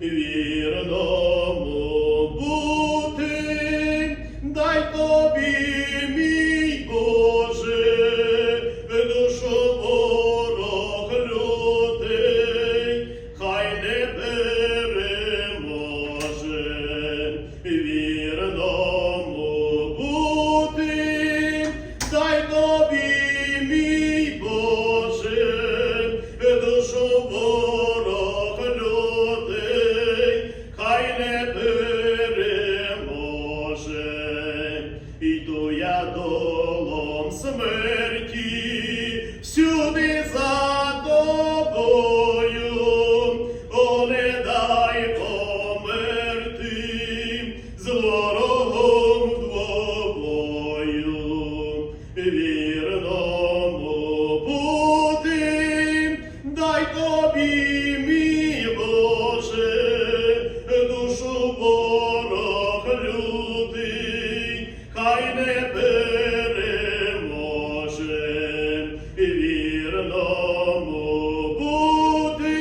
вірному бути, дай то. і то я долом смерть. хай не переможе, вірному бути,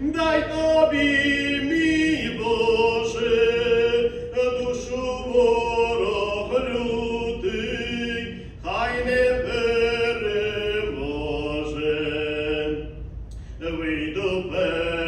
дай тобі, мій Боже, душу ворог лютий, хай не переможе, вийду переможе.